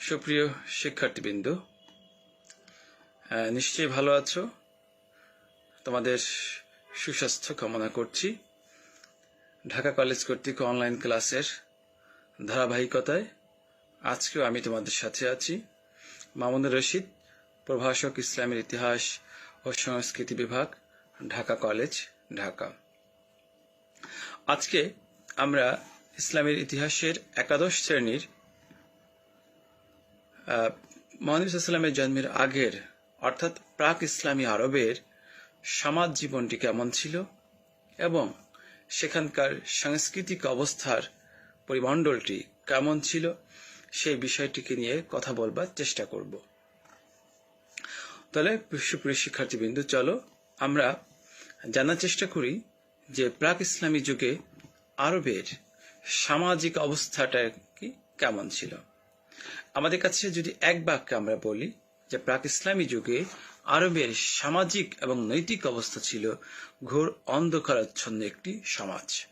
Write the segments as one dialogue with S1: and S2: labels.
S1: সুপ্রিয় শিক্ষার্থীবৃন্দ নিশ্চয়ই ভালো আছো? তোমাদের সুস্বাস্থ্য কামনা করছি। ঢাকা কলেজ কর্তৃক অনলাইন ক্লাসের ধারাবাহিকতায় আজকেও আমি তোমাদের সাথে আছি। মামুনুর রশিদ, প্রভাষক ইসলামের ইতিহাস ও সংস্কৃতি বিভাগ, ঢাকা কলেজ, ঢাকা। আজকে আমরা ইসলামের ইতিহাসের একাদশ শ্রেণির মহানবী জন্মের আগের, অর্থাৎ প্রাক ইসলামী আরবের সমাজ জীবনটি কেমন ছিল এবং সেখানকার সাংস্কৃতিক অবস্থার পরিমণ্ডলটি কেমন ছিল, সেই বিষয়টিকে নিয়ে কথা বলবার চেষ্টা করব। তাহলে সুপ্রিয় শিক্ষার্থীবৃন্দু, চলো আমরা জানার চেষ্টা করি যে প্রাক ইসলামী যুগে আরবের সামাজিক অবস্থাটা কি, কেমন ছিল। আমাদের কাছে যদি এক বাক্যে আমরা বলি যে প্রাক ইসলামী যুগে আরবের সামাজিক এবং নৈতিক অবস্থা ছিল ঘোর অন্ধকারাচ্ছন্ন একটি সমাজ।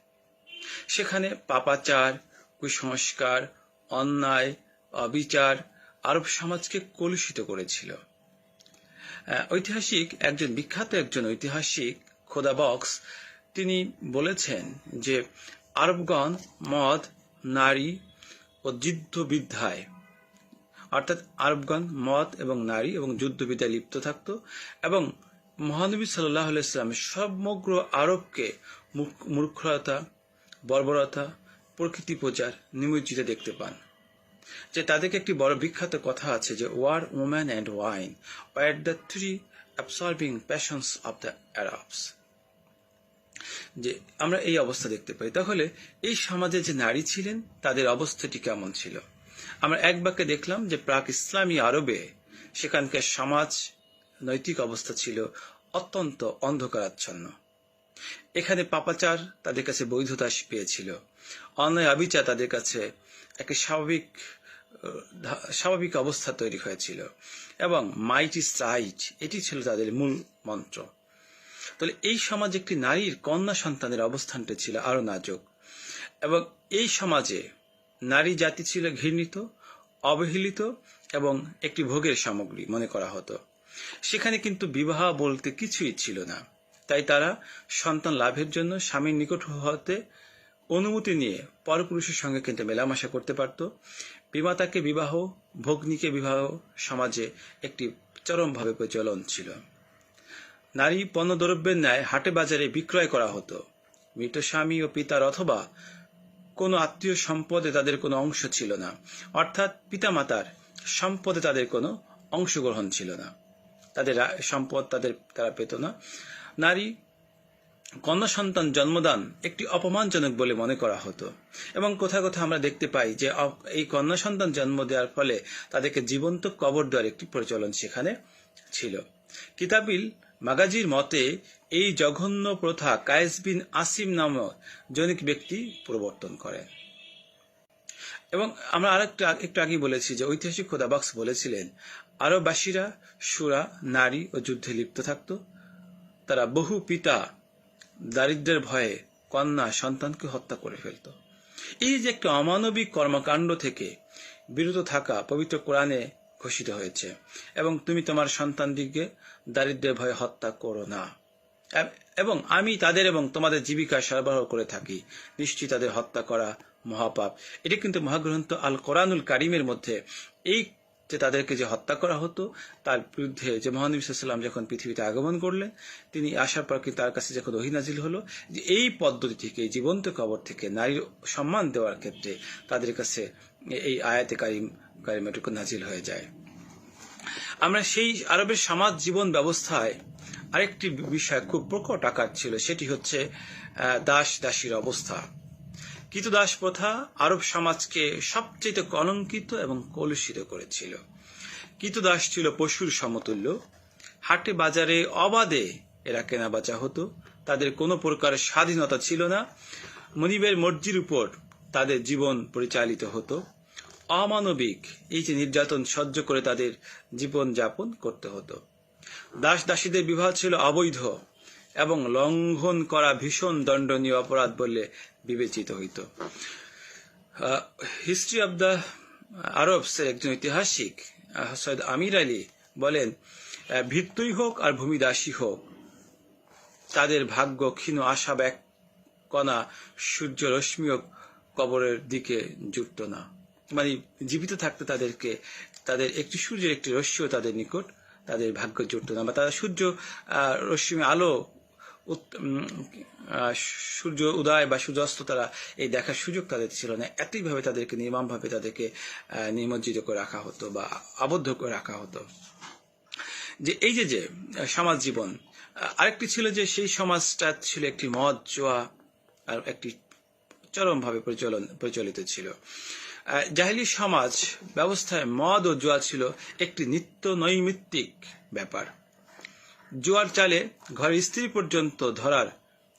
S1: সেখানে পাপাচার, কুসংস্কার, অন্যায়, অবিচার আরব সমাজকে কলুষিত করেছিল। ঐতিহাসিক একজন, বিখ্যাত একজন ঐতিহাসিক খোদা বক্স, তিনি বলেছেন যে আরবগণ মদ, নারী ও যুদ্ধবিদ্যায় অর্থাৎ আরবগণ মদ এবং নারী এবং যুদ্ধবিদ্যায় লিপ্ত থাকত এবং মহানবী সাল্লাহ ইসলাম সমগ্র আরবকে মূর্খ- মূর্খতা, বর্বরতা, প্রকৃতি প্রচার, নিমজ্জিত দেখতে পান। যে তাদেরকে একটি বড় বিখ্যাত কথা আছে যে war woman and wine war the three absorbing passions of the Arabs যে আমরা এই অবস্থা দেখতে পাই। তাহলে এই সমাজে যে নারী ছিলেন, তাদের অবস্থাটি কেমন ছিল? আমরা এক বাক্যে দেখলাম যে প্রাক ইসলামী আরবে সেখানকার সমাজ নৈতিক অবস্থা ছিল অত্যন্ত অন্ধকারাচ্ছন্ন। এখানে পাপাচার তাদের কাছে বৈধতা পেয়েছিল। অন্যায় আবিচার তাদের কাছে একটি স্বাভাবিক স্বাভাবিক অবস্থা তৈরি হয়েছিল এবং মাইট ইস রাইট, এটি ছিল তাদের মূল মন্ত্র। তাহলে এই সমাজে একটি নারীর কন্যা সন্তানের অবস্থানটা ছিল আরও নাজুক। এবং এই সমাজে নারী জাতি ছিল ঘৃণিত, অবহেলিত এবং একটি ভোগের সামগ্রী মনে করা হতো। সেখানে কিন্তু বিবাহ বলতে কিছুই ছিল না। তাই তারা সন্তান লাভের জন্য স্বামীর নিকট হতে অনুমতি নিয়ে পরপুরুষের সঙ্গে কিন্তু মেলামেশা করতে পারত। বিমাতাকে বিবাহ, ভগ্নীকে বিবাহ সমাজে একটি চরমভাবে প্রচলন ছিল। নারী পণ্যদ্রব্যের ন্যায় হাটে বাজারে বিক্রয় করা হতো। মৃত স্বামী ও পিতার অথবা কোনো আত্মীয় সম্পদে তাদের কোনো অংশ ছিল না। অর্থাৎ পিতামাতার সম্পদে তাদের কোনো অংশগ্রহণ ছিল না। তাদের সম্পদ তাদের, তারা পেত না। নারী কন্যা সন্তান জন্মদান একটি অপমানজনক বলে মনে করা হতো। এবং কোথাও কোথাও আমরা দেখতে পাই যে এই কন্যা সন্তান জন্ম দেওয়ার ফলে তাদেরকে জীবন্ত কবর দেওয়ার একটি প্রচলন সেখানে ছিল। কিতাবিল মাগাজির মতে, এই জঘন্য প্রথা কায়েস বিন আসিম নামক জনিক ব্যক্তি প্রবর্তন করেন এবং আমরা আরেকটা, একটু আগে বলেছি যে ঐতিহাসিক খোদাবাক্স বলেছিলেন আরববাসীরা সুরা, নারী ও যুদ্ধে লিপ্ত থাকত। তারা বহু পিতা দারিদ্র্যের ভয়ে কন্যা সন্তানকে হত্যা করে ফেলত। এই যে একটা অমানবিক কর্মকাণ্ড থেকে বিরত থাকা পবিত্র কোরআনে ঘোষিত হয়েছে, এবং তুমি তোমার সন্তানদিকে দারিদ্র্যের ভয়ে হত্যা করো না। এবং আমি তাদের এবং তোমাদের জীবিকা সরবরাহ করে থাকি। নিশ্চয়ই তাদের হত্যা করা মহাপাপ। এটি কিন্তু মহাগ্রন্থ আল কোরআনুল কারিমের মধ্যে এই যে তাদেরকে যে হত্যা করা হতো, তার বিরুদ্ধে যে মহানবী সাল্লাম যখন পৃথিবীতে আগমন করলেন, তিনি আসার পর কি তার কাছে যখন ওহিনাজিল হলো, যে এই পদ্ধতি থেকে জীবন্ত কবর থেকে নারীর সম্মান দেওয়ার ক্ষেত্রে তাদের কাছে এই আয়াতে কারিম, কারিমাটুকু নাজিল হয়ে যায়। আমরা সেই আরবের সমাজ জীবন ব্যবস্থায় আরেকটি বিষয় খুব প্রকট আকার ছিল, সেটি হচ্ছে দাস দাসীর অবস্থা। কৃতদাস প্রথা আরব সমাজকে সবচেয়ে কলঙ্কিত এবং কলুষিত করেছিল। কৃতদাস ছিল পশুর সমতুল্য। হাটে বাজারে অবাধে এরা কেনা বেচা হতো। তাদের কোনো প্রকার স্বাধীনতা ছিল না। মনিবের মর্জির উপর তাদের জীবন পরিচালিত হতো। অমানবিক এই যে নির্যাতন সহ্য করে তাদের জীবন যাপন করতে হতো। দাস দাসীদের বিবাহ ছিল অবৈধ এবং লঙ্ঘন করা ভীষণ দণ্ডনীয় অপরাধ বলে বিবেচিত হইত। হিস্ট্রি অব দ্য আরবসের একজন ঐতিহাসিক সৈয়দ আমির আলী বলেন ভিত্তই হোক আর ভূমিদাসী হোক, তাদের ভাগ্য ক্ষীণ আশা এক কণা সূর্য রশ্মিও কবরের দিকে জুটত না। মানে জীবিত থাকতে তাদেরকে, তাদের একটি সূর্যের একটি রশ্মিও তাদের নিকট, তাদের ভাগ্য জুটত না। বা তারা সূর্য রশ্মি, আলো সূর্য উদয় বা সূর্যাস্ত তারা এই দেখার সুযোগ তাদের ছিল না। একইভাবে তাদেরকে নির্মমভাবে তাদেরকে নিমজ্জিত করে রাখা হতো বা আবদ্ধ করে রাখা হতো। যে এই যে যে সমাজ জীবন আরেকটি ছিল যে সেই সমাজটা ছিল একটি মদ, জোয়া, আর একটি চরমভাবে প্রচলন, প্রচলিত ছিল। জাহিলি সমাজ ব্যবস্থায় মদ ও জোয়া ছিল একটি নিত্য নৈমিত্তিক ব্যাপার। জোয়ার চালে ঘরের স্ত্রী পর্যন্ত ধরার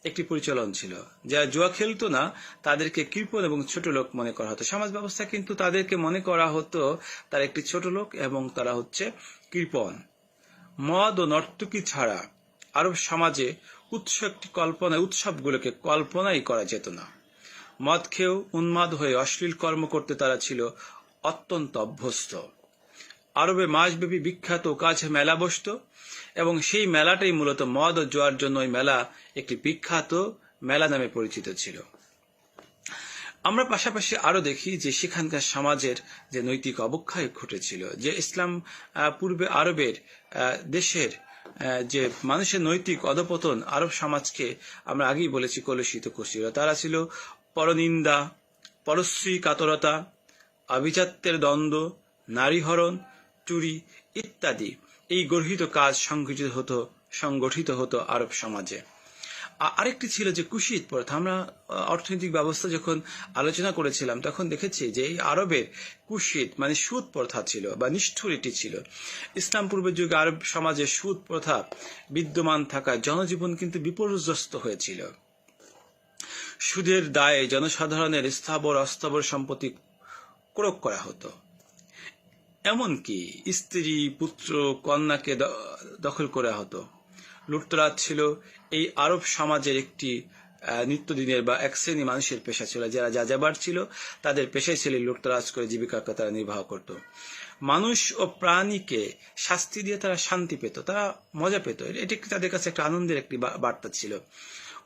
S1: একটি পরিচালন ছিল। যারা জুয়া খেলতো না, তাদেরকে কৃপণ এবং ছোট লোক মনে করা হতো। সমাজ ব্যবস্থা কিন্তু তাদেরকে মনে করা হতো তার একটি ছোট লোক এবং তারা হচ্ছে কৃপণ। মদ ও নর্তকী ছাড়া আরব সমাজে উৎসব একটি কল্পনায় উৎসবগুলোকে কল্পনাই করা যেত না। মদ খেয়েও উন্মাদ হয়ে অশ্লীল কর্ম করতে তারা ছিল অত্যন্ত অভ্যস্ত। আরবে মাসব্যাপী বিখ্যাত কাছে মেলা বসত এবং সেই মেলাটাই মূলত মদ ও জোয়ার জন্য ওই মেলা একটি বিখ্যাত মেলা নামে পরিচিত ছিল। আমরা পাশাপাশি আরও দেখি যে সেখানকার সমাজের যে নৈতিক অবক্ষয় ঘটেছিল, যে ইসলাম পূর্বে আরবের দেশের যে মানুষের নৈতিক অধপতন আরব সমাজকে আমরা আগেই বলেছি কলুষিত করছিল তারা ছিল পরনিন্দা, পরশ্রী কাতরতা, আভিজাত্যের দ্বন্দ্ব, নারীহরণ, চুরি ইত্যাদি। এই গর্হিত কাজ সংগঠিত হতো সংগঠিত হতো আরব সমাজে। আরেকটি ছিল যে কুশিত প্রথা। আমরা অর্থনৈতিক ব্যবস্থা যখন আলোচনা করেছিলাম, তখন দেখেছি যে এই আরবের কুশিত মানে সুদ প্রথা ছিল বা নিষ্ঠুর এটি ছিল। ইসলাম পূর্বের যুগে আরব সমাজে সুদ প্রথা বিদ্যমান থাকায় জনজীবন কিন্তু বিপর্যস্ত হয়েছিল। সুদের দায়ে জনসাধারণের স্থাবর অস্থাবর সম্পত্তি ক্রোক করা হতো। এমনকি স্ত্রী, পুত্র, কন্যাকে দখল করা হতো। লুটতরাজ ছিল এই আরব সমাজের একটি নিত্যদিনের বা এক শ্রেণি মানুষের পেশা ছিল। যারা যা যাযাবার ছিল, তাদের পেশায় ছিল লুটতরাজ করে জীবিকাকে তারা নির্বাহ করত। মানুষ ও প্রাণীকে শাস্তি দিয়ে তারা শান্তি পেত, তারা মজা পেত। এটি তাদের কাছে একটা আনন্দের একটি বার্তা ছিল।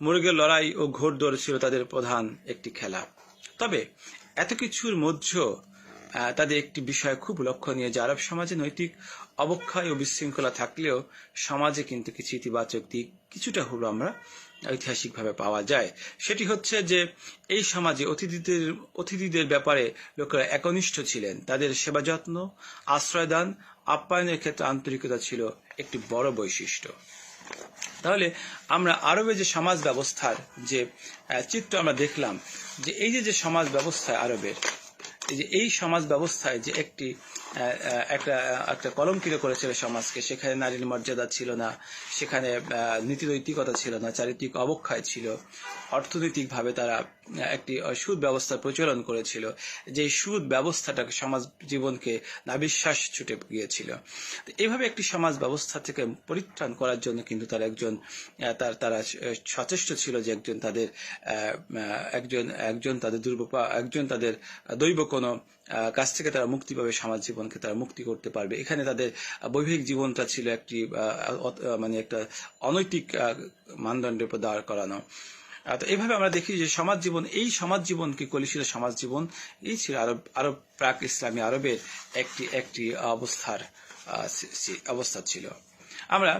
S1: মুরগের লড়াই ও ঘোড়দৌড় ছিল তাদের প্রধান একটি খেলা। তবে এত কিছুর মধ্যেও তাদের একটি বিষয় খুব লক্ষণীয় যে আরব সমাজে নৈতিক অবক্ষয় ও বিশৃঙ্খলা থাকলেও সমাজে কিন্তু কিছু ইতিবাচক দিক কিছুটা হলো আমরা ঐতিহাসিকভাবে পাওয়া যায়। সেটি হচ্ছে যে এই সমাজে অতিথিদের অতিথিদের ব্যাপারে লোকেরা একনিষ্ঠ ছিলেন। তাদের সেবা যত্ন, আশ্রয়দান, আপ্যায়নের ক্ষেত্রে আন্তরিকতা ছিল একটি বড় বৈশিষ্ট্য। তাহলে আমরা আরবে যে সমাজ ব্যবস্থার যে চিত্র আমরা দেখলাম, যে এই যে যে সমাজ ব্যবস্থায় আরবের যে এই সমাজ ব্যবস্থায় যে একটি একটা একটা কলঙ্কিত করেছিল সমাজকে, সেখানে নারীর মর্যাদা ছিল না, সেখানে নীতিনৈতিকতা ছিল না, চারিত্রিক অবক্ষয় ছিল, অর্থনৈতিকভাবে তারা একটি সুদ ব্যবস্থার প্রচলন করেছিল, যে সুদ ব্যবস্থাটাকে সমাজ জীবনকে নাবিশ্বাস ছুটে গিয়েছিল। এইভাবে একটি সমাজ ব্যবস্থা থেকে পরিত্রাণ করার জন্য কিন্তু তার একজন তার, তারা সচেষ্ট ছিল যে একজন তাদের একজন একজন তাদের দুর্ব একজন তাদের দৈব কোনো কাছ থেকে তারা মুক্তি পাবে, সমাজ জীবনকে তারা মুক্তি করতে পারবে। এখানে তাদের বৈবাহিক জীবনটা ছিল একটি মানে একটা অনৈতিক মানদণ্ডের উপর দাঁড় করানো। তো এইভাবে আমরা দেখি যে সমাজ জীবন, এই সমাজ জীবন জীবনকে কলিশিল সমাজ জীবন, এই ছিল আরব আরব প্রাক ইসলামী আরবের একটি একটি অবস্থার অবস্থা ছিল। আমরা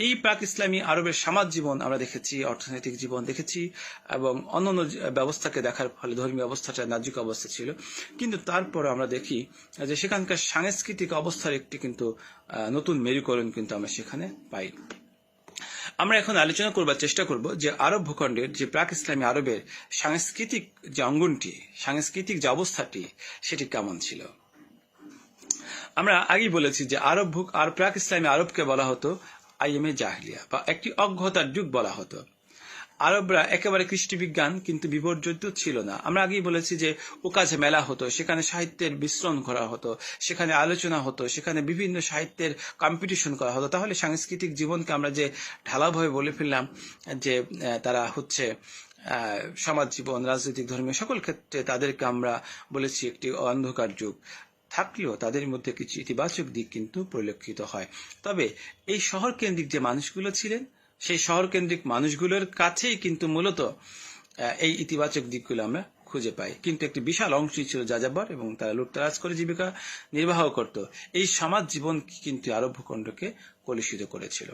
S1: এই প্রাক ইসলামী আরবের সমাজ জীবন আমরা দেখেছি, অর্থনৈতিক জীবন দেখেছি, এবং অন্যান্য ব্যবস্থাকে দেখার ফলে ধর্মীয় অবস্থাটা নাজুক অবস্থা ছিল। কিন্তু তারপর আমরা দেখি যে সেখানকার সাংস্কৃতিক অবস্থার একটি কিন্তু নতুন মেরুকরণ কিন্তু আমরা সেখানে পাই আমরা এখন আলোচনা করবার চেষ্টা করব যে আরব ভূখণ্ডের যে প্রাক ইসলামী আরবের সাংস্কৃতিক যে অঙ্গনটি, সাংস্কৃতিক যে অবস্থাটি, সেটি কেমন ছিল? আমরা আগেই বলেছি যে আরব আর প্রাক ইসলামী আরবকে বলা হতো আইএমএ জাহলিয়া বা একটি অজ্ঞতার যুগ বলা হতো। আরবরা একেবারে কৃষ্টি বিজ্ঞান কিন্তু বিপর্যস্ত ছিল না। আমরা আগেই বলেছি যে ওকাজে মেলা হতো, সেখানে সাহিত্যের বিশ্রণ করা হতো, সেখানে আলোচনা হতো, সেখানে বিভিন্ন সাহিত্যের কম্পিটিশন করা হতো। তাহলে সাংস্কৃতিক জীবনকে আমরা যে ঢালাভাবে বলে ফেললাম, যে তারা হচ্ছে সমাজ জীবন, রাজনৈতিক ধর্মীয় সকল ক্ষেত্রে তাদেরকে আমরা বলেছি একটি অন্ধকার যুগ। থাকলেও তাদের মধ্যে কিছু ইতিবাচক দিক কিন্তু পরিলক্ষিত হয়। তবে এই শহর কেন্দ্রিক যে মানুষগুলো ছিলেন সেই শহর কেন্দ্রিক মানুষগুলোর কাছেই কিন্তু মূলত এই ইতিবাচক দিকগুলো আমরা খুঁজে পাই। কিন্তু একটি বিশাল অংশই ছিল যাযাবর এবং তারা লুটতরাজ করে জীবিকা নির্বাহ করত। এই সমাজ জীবন কিন্তু আরব ভূখণ্ডকে কলুষিত করেছিল।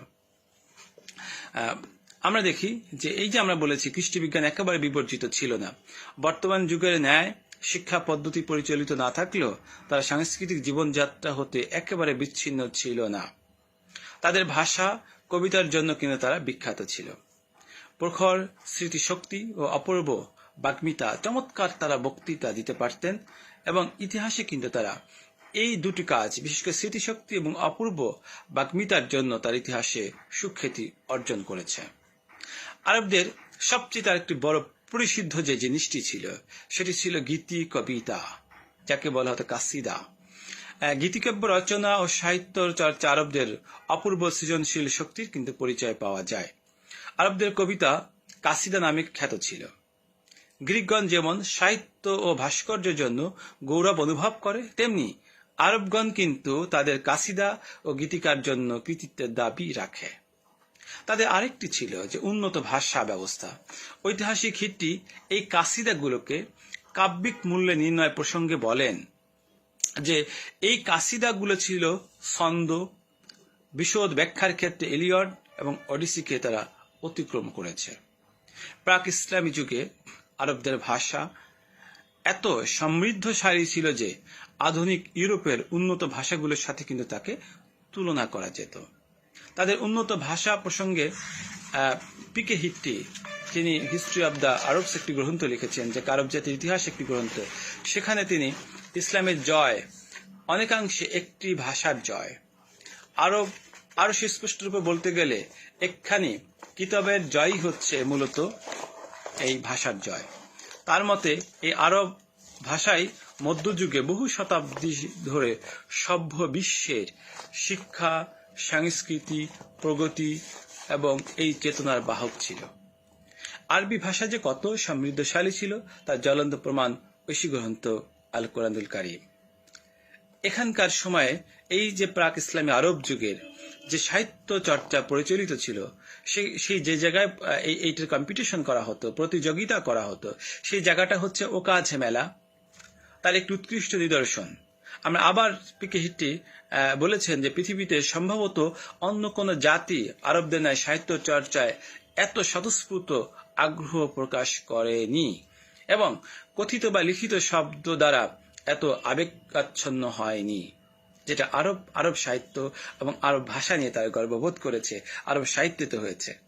S1: আমরা দেখি যে এই যে আমরা বলেছি কৃষ্টিবিজ্ঞান একেবারে বিবর্জিত ছিল না। বর্তমান যুগের ন্যায় শিক্ষা পদ্ধতি পরিচালিত না থাকলেও তারা সাংস্কৃতিক জীবনযাত্রা হতে একেবারে বিচ্ছিন্ন ছিল না। তাদের ভাষা কবিতার জন্য কিন্তু তারা বিখ্যাত ছিল। প্রখর স্মৃতিশক্তি ও অপূর্ব বাগ্মিতা চমৎকার তারা বক্তৃতা দিতে পারতেন এবং ইতিহাসে কিন্তু তারা এই দুটি কাজ, বিশেষ করে স্মৃতিশক্তি এবং অপূর্ব বাগ্মিতার জন্য তার ইতিহাসে সুখ্যাতি অর্জন করেছে। আরবদের সবচেয়ে তার একটি বড় পরিসিদ্ধ যে জিনিসটি ছিল, সেটি ছিল গীতি, কবিতা, যাকে বলা হতো কাসিদা। গীতিকাব্য, রচনা ও সাহিত্য চর্চা আরবদের অপূর্ব সৃজনশীল শক্তির কিন্তু পরিচয় পাওয়া যায়। আরবদের কবিতা কাসিদা নামে খ্যাত ছিল। গ্রিকগণ যেমন সাহিত্য ও ভাস্কর্যের জন্য গৌরব অনুভব করে, তেমনি আরবগণ কিন্তু তাদের কাসিদা ও গীতিকার জন্য কৃতিত্বের দাবি রাখে। তাদের আরেকটি ছিল যে উন্নত ভাষা ব্যবস্থা। ঐতিহাসিক হিটটি এই কাসিদাগুলোকে কাব্যিক মূল্যে নির্ণয় প্রসঙ্গে বলেন যে এই কাসিদাগুলো ছিল ছন্দ, বিশদ ব্যাখ্যার ক্ষেত্রে এলিয়ড এবং অডিসিকে তারা অতিক্রম করেছে। প্রাক ইসলামী যুগে আরবদের ভাষা এত সমৃদ্ধশালী ছিল যে আধুনিক ইউরোপের উন্নত ভাষাগুলোর সাথে কিন্তু তাকে তুলনা করা যেত। তাদের উন্নত ভাষা প্রসঙ্গে P K Hitti history of the Arabs একটি গ্রন্থ লিখেছেন, যে আরব জাতির ইতিহাস একটি গ্রন্থ। সেখানে তিনি ইসলামের জয়, অনেকাংশে একটি ভাষার জয়। আরব আরও সুস্পষ্ট রূপে বলতে গেলে, একখানি কিতাবের জয়ই হচ্ছে মূলত এই ভাষার জয়। তার মতে, এই আরব ভাষাই মধ্যযুগে বহু শতাব্দী ধরে সভ্য বিশ্বের শিক্ষা, সংস্কৃতি, প্রগতি এবং এই চেতনার বাহক ছিল। আরবি ভাষা যে কত সমৃদ্ধশালী ছিল তার জ্বলন্ত প্রমাণ ঐশী গ্রন্থ আল কোরআনুল কারিম। এখানকার সময়ে এই যে প্রাক ইসলামী আরব যুগের যে সাহিত্য চর্চা পরিচালিত ছিল সেই সেই যে জায়গায় এই এইটার কম্পিটিশন করা হতো প্রতিযোগিতা করা হতো সেই জায়গাটা হচ্ছে ওকাজ মেলা। তার একটি উৎকৃষ্ট নিদর্শন। আমরা আবার পিকে হিট্টি আহ, বলেছেন যে পৃথিবীতে সম্ভবত অন্য কোন জাতি আরবদের ন্যায় সাহিত্য চর্চায় এত স্বতঃস্ফূর্ত আগ্রহ প্রকাশ করেনি এবং কথিত বা লিখিত শব্দ দ্বারা এত আবেগাচ্ছন্ন হয়নি, যেটা আরব আরব সাহিত্য এবং আরব ভাষা নিয়ে তারা গর্ববোধ করেছে, আরব সাহিত্যিত হয়েছে।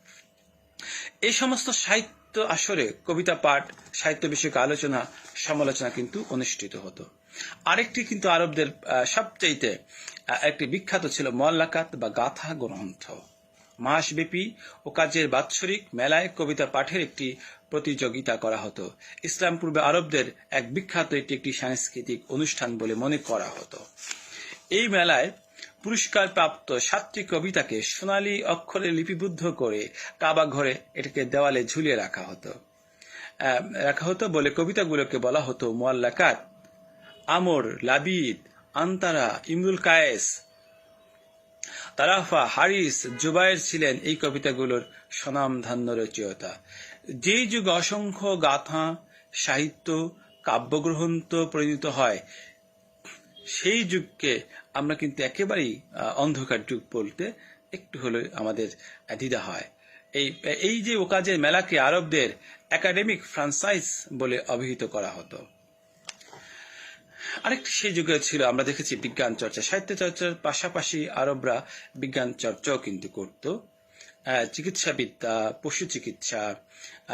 S1: এই সমস্ত সাহিত্য আসরে কবিতা পাঠ, সাহিত্য বিষয়ক আলোচনা, সমালোচনা কিন্তু অনুষ্ঠিত হতো। আরেকটি কিন্তু আরবদের সবচাইতে একটি বিখ্যাত ছিল মল্লাকাত বা গাথা গ্রন্থ। মাসব্যাপী ও কাজের বাৎসরিক মেলায় কবিতা পাঠের একটি প্রতিযোগিতা করা হতো। ইসলাম পূর্বে আরবদের এক বিখ্যাত এটি একটি সাংস্কৃতিক অনুষ্ঠান বলে মনে করা হতো। এই মেলায় পুরস্কার প্রাপ্ত সাতটি কবিতাকে সোনালী অক্ষরে লিপিবদ্ধ করে কাবা ঘরে এটাকে দেওয়ালে ঝুলিয়ে রাখা হতো। রাখা হতো বলে কবিতাগুলোকে বলা হতো মোয়াল্লাকাত আমর, লাবিদ, আন্তারা ইমরুল কায়েস তারাফা হারিস জুবাইর ছিলেন এই কবিতাগুলোর স্বনামধান্য রচয়িতা। যেই যুগে অসংখ্য গাথা, সাহিত্য, কাব্যগ্রন্থ পরিণত হয়, সেই যুগকে আমরা কিন্তু একেবারেই অন্ধকার যুগ বলতে একটু হলে আমাদের দ্বিধা হয়। এই এই যে ওকাজের মেলাকে আরবদের একাডেমিক ফ্রান্সাইজ বলে অভিহিত করা হতো। আরেকটি সেই যুগে ছিল, আমরা দেখেছি বিজ্ঞান চর্চা, সাহিত্য চর্চার পাশাপাশি আরবরা বিজ্ঞান চর্চাও কিন্তু করত। চিকিৎসাবিদ্যা, পশু চিকিৎসা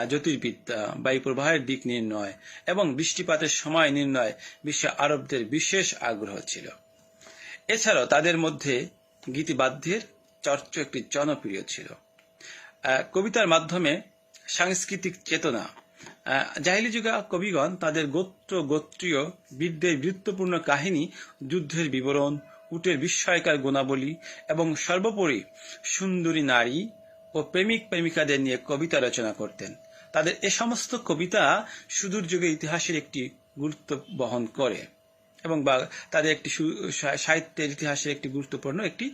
S1: জ্যোতির্বিদ্যা বায়ু প্রবাহের দিক নির্ণয় এবং বৃষ্টিপাতের সময় নির্ণয় বিশ্বে আরবদের বিশেষ আগ্রহ ছিল। এছাড়াও তাদের মধ্যে গীতিবাদ্যের চর্চা একটি জনপ্রিয় ছিল। কবিতার মাধ্যমে সাংস্কৃতিক চেতনা জাহিলি যুগা কবিগণ তাদের গোত্র গোত্রীয় বীরদের বীরত্বপূর্ণ কাহিনী, যুদ্ধের বিবরণ, উটের বিস্ময়কার গুণাবলী এবং সর্বোপরি সুন্দরী নারী ও প্রেমিক প্রেমিকাদের নিয়ে কবিতা রচনা করতেন। তাদের এ সমস্ত কবিতা সুদূর যুগে ইতিহাসের একটি গুরুত্ব বহন করে এবং বা তাদের একটি সাহিত্যের ইতিহাসের একটি গুরুত্বপূর্ণ একটি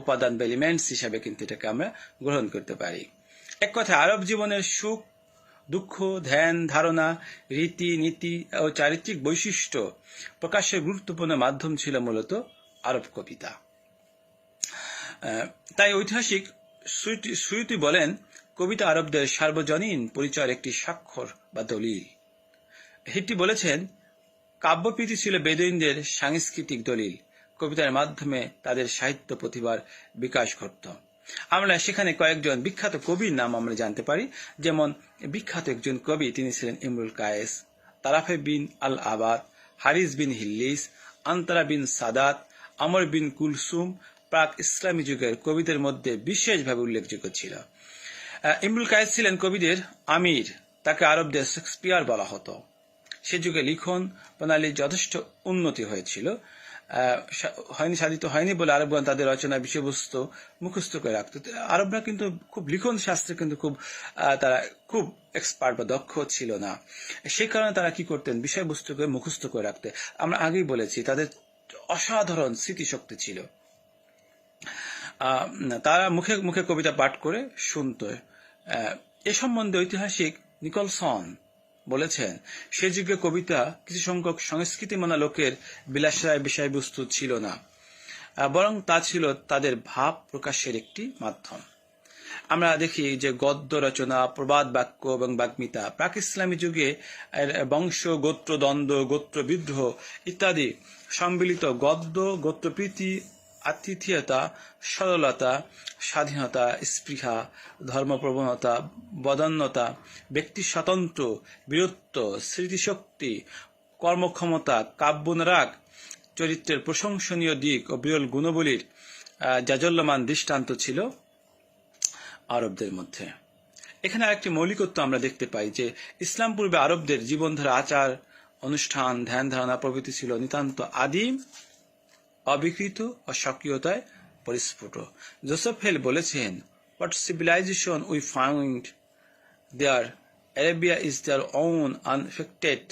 S1: উপাদান, বা এলিমেন্টস হিসাবে কিন্তু এটাকে আমরা গ্রহণ করতে পারি। এক কথা আরব জীবনের সুখ দুঃখ, ধ্যান, ধারণা, রীতি, নীতি ও চারিত্রিক বৈশিষ্ট্য প্রকাশের গুরুত্বপূর্ণ মাধ্যম ছিল মূলত আরব কবিতা। তাই ঐতিহাসিক সুইটি বলেন, কবিতা আরবদের সার্বজনীন পরিচয়ের একটি স্বাক্ষর বা দলিল। হিট্টি বলেছেন, কাব্যপ্রীতি ছিল বেদুইনদের সাংস্কৃতিক দলিল। কবিতার মাধ্যমে তাদের সাহিত্য প্রতিভার বিকাশ ঘটত। আমরা সেখানে কয়েকজন বিখ্যাত কবির নাম আমরা জানতে পারি। যেমন বিখ্যাত একজন কবি, তিনি ছিলেন ইমরুল কায়েস, তারাফে বিন আল আবাদ হারিস বিন হিল্লিস, আন্তরা বিন সাদাত, আমর বিন কুলসুম, প্রাক ইসলামী যুগের কবিদের মধ্যে বিশেষভাবে উল্লেখযোগ্য ছিল। ইমরুল কায়েস ছিলেন কবিদের আমির, তাকে আরবদের শেক্সপিয়ার বলা হতো। সে যুগে লিখন প্রণালীর যথেষ্ট উন্নতি হয়েছিল। হয়নি সাধিত হয়নি বলে আরবগণ তাদের রচনা বিষয়বস্তু মুখস্থ করে রাখত। আরবরা কিন্তু খুব লিখন শাস্ত্রে কিন্তু খুব তারা খুব এক্সপার্ট বা দক্ষ ছিল না। সেই কারণে তারা কি করতেন? বিষয়বস্তুকে মুখস্থ করে রাখতে। আমরা আগেই বলেছি, তাদের অসাধারণ স্মৃতিশক্তি ছিল। তারা মুখে মুখে কবিতা পাঠ করে শুনত। এ সম্বন্ধে ঐতিহাসিক নিকলসন বলেছেন, সে যুগে কবিতা কিছু সংখ্যক সংস্কৃতিমানা লোকের বিলাসায় বিষয়বস্তু ছিল না বরং তা ছিল তাদের ভাব প্রকাশের একটি মাধ্যম। আমরা দেখি যে গদ্য রচনা, প্রবাদ বাক্য এবং বাগ্মিতা প্রাক ইসলামী যুগে বংশ, গোত্র দ্বন্দ্ব, গোত্র বিদ্রোহ ইত্যাদি সম্মিলিত গদ্য গোত্রপ্রীতি আতিথেয়তা, সরলতা, স্বাধীনতা, স্পৃহা, ধর্মপ্রবণতা, বদান্যতা, ব্যক্তি স্বাতন্ত্র্য বীরত্ব, স্মৃতিশক্তি, কর্মক্ষমতা, কাব্যনরাগ, চরিত্রের প্রশংসনীয় দিক ও বিরল গুণবলীর জাজল্যমান দৃষ্টান্ত ছিল আরবদের মধ্যে। এখানে আরেকটি মৌলিকত্ব আমরা দেখতে পাই যে ইসলাম পূর্বে আরবদের জীবনধারা, আচার, অনুষ্ঠান ধ্যান ধারণা প্রভৃতি ছিল নিতান্ত আদিম অবিকৃত ও সক্রিয়তায় পরিস্ফুট। জোসেফ হেল বলেছেন what civilisation we found there Arabia is their own unaffected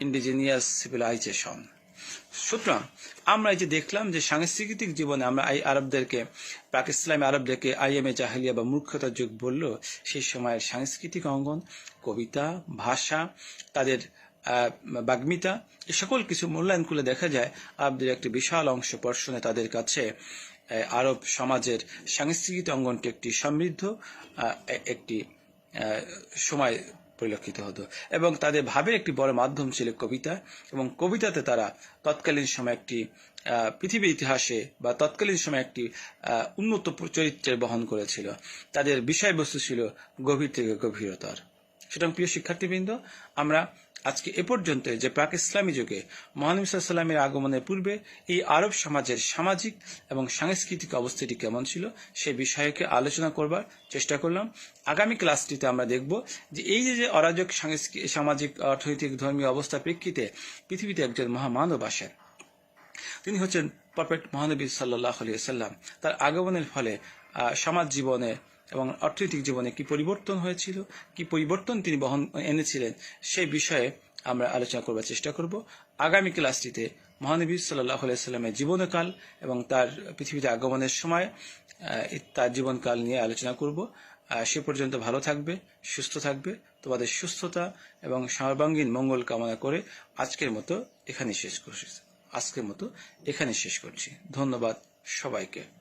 S1: indigenous civilisation সুতরাং, আমরা এই যে দেখলাম যে সাংস্কৃতিক জীবনে আমরা এই আরবদেরকে, পাক ইসলামী আরবদেরকে আইএমএ, জাহালিয়া বা মূর্খতার যুগ বলল, সেই সময়ের সাংস্কৃতিক অঙ্গন, কবিতা, ভাষা, তাদের বাগ্মিতা, এ সকল কিছু মূল্যায়ন করলে দেখা যায় আরবদের একটি বিশাল অংশ পর্ষণে তাদের কাছে আরব সমাজের সাংস্কৃতিক অঙ্গনটি একটি সমৃদ্ধ একটি সময় পরিলক্ষিত হতো। এবং তাদের ভাবের একটি বড় মাধ্যম ছিল কবিতা, এবং কবিতাতে তারা তৎকালীন সময় একটি পৃথিবীর ইতিহাসে বা তৎকালীন সময় একটি উন্নত চরিত্রের বহন করেছিল। তাদের বিষয়বস্তু ছিল গভীর থেকে গভীরতর। সুতরাং প্রিয় শিক্ষার্থীবৃন্দ, আমরা আজকে এ পর্যন্ত যে প্রাক ইসলামী যুগে মহানবী আগমনের পূর্বে এই আরব সমাজের সামাজিক এবং সাংস্কৃতিক অবস্থাটি কেমন ছিল সে বিষয়কে আলোচনা করবার চেষ্টা করলাম। আগামী ক্লাসটিতে আমরা দেখব যে এই যে অরাজক সামাজিক, অর্থনৈতিক, ধর্মীয় অবস্থার প্রেক্ষিতে পৃথিবীতে একজন মহামানব আসেন। তিনি হচ্ছেন প্রফেট মহানবী সাল্লাহ সাল্লাম তার আগমনের ফলে সমাজ জীবনে এবং অর্থনৈতিক জীবনে কি পরিবর্তন হয়েছিল, কি পরিবর্তন তিনি বহন, এনেছিলেন, সেই বিষয়ে আমরা আলোচনা করবার চেষ্টা করব। আগামী ক্লাসটিতে মহানবী সাল্লাহ সাল্লামের জীবনকাল এবং তার পৃথিবীতে আগমনের সময় তার জীবনকাল নিয়ে আলোচনা করব। সে পর্যন্ত ভালো থাকবে, সুস্থ থাকবে, তোমাদের সুস্থতা এবং সর্বাঙ্গীন মঙ্গল কামনা করে আজকের মতো এখানে শেষ করছি। আজকের মতো এখানে শেষ করছি। ধন্যবাদ সবাইকে।